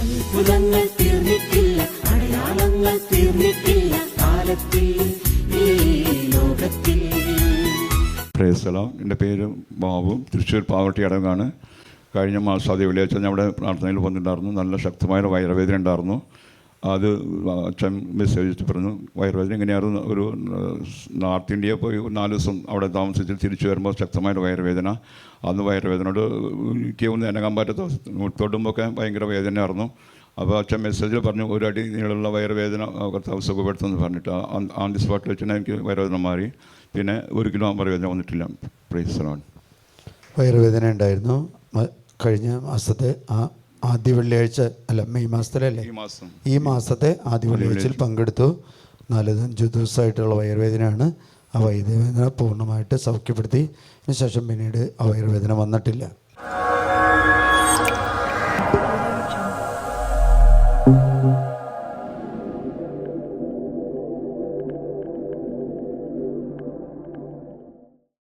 അത്ഭുതങ്ങൾ തീർന്നിട്ടില്ല അടയാളങ്ങൾ തീർന്നിട്ടില്ല കാലത്തിൽ ഈ ലോകത്തിൽ. പ്രേസലാം എന്റെ പേര് ബാബു. തൃശ്ശൂർ പാവർട്ടി അടങ്ങാണ്. കഴിഞ്ഞ മാസം അതേ വെള്ളിയാഴ്ച അവിടെ പ്രാർത്ഥനയിൽ വന്നിട്ടുണ്ടായിരുന്നു. നല്ല ശക്തമായ വയറുവേദന ഉണ്ടായിരുന്നു. അത് അച്ഛൻ മെസ്സേജ് പറഞ്ഞു വയറുവേദന എങ്ങനെയായിരുന്നു? ഒരു നോർത്ത് ഇന്ത്യ പോയി നാല് ദിവസം അവിടെ താമസിച്ച് തിരിച്ചു വരുമ്പോൾ ശക്തമായ വയറുവേദന അന്ന് വയറുവേദനയോട് എനിക്ക് ഒന്ന് എനകാൻ പറ്റാത്ത തൊടുമ്പൊക്കെ ഭയങ്കര വേദനയായിരുന്നു. അപ്പോൾ അച്ഛൻ മെസ്സേജിൽ പറഞ്ഞു ഒരു അടി നീളുള്ള വയറുവേദന കർത്താവ് സുഖപ്പെടുത്തുമെന്ന് പറഞ്ഞിട്ട്. ആൺ ദി സ്പോട്ടിൽ വെച്ചാൽ എനിക്ക് വയറുവേദന മാറി. പിന്നെ ഒരു കിലോ വയറുവേദന വന്നിട്ടില്ല. പ്രൈസ് വയറുവേദന ഉണ്ടായിരുന്നു. കഴിഞ്ഞ മാസത്തെ ആ ആദ്യ വെള്ളിയാഴ്ച അല്ല മെയ് മാസത്തിലല്ലേ? ഈ മാസം. ഈ മാസത്തെ ആദ്യ വെള്ളിയാഴ്ചയിൽ പങ്കെടുത്തു. നാല് അഞ്ച് ദിവസമായിട്ടുള്ള വയറുവേദനയാണ്. ആ വയറുവേദന പൂർണമായിട്ട് സൗഖ്യപ്പെടുത്തി. അതിനുശേഷം പിന്നീട് ആ വയറുവേദന വന്നിട്ടില്ല.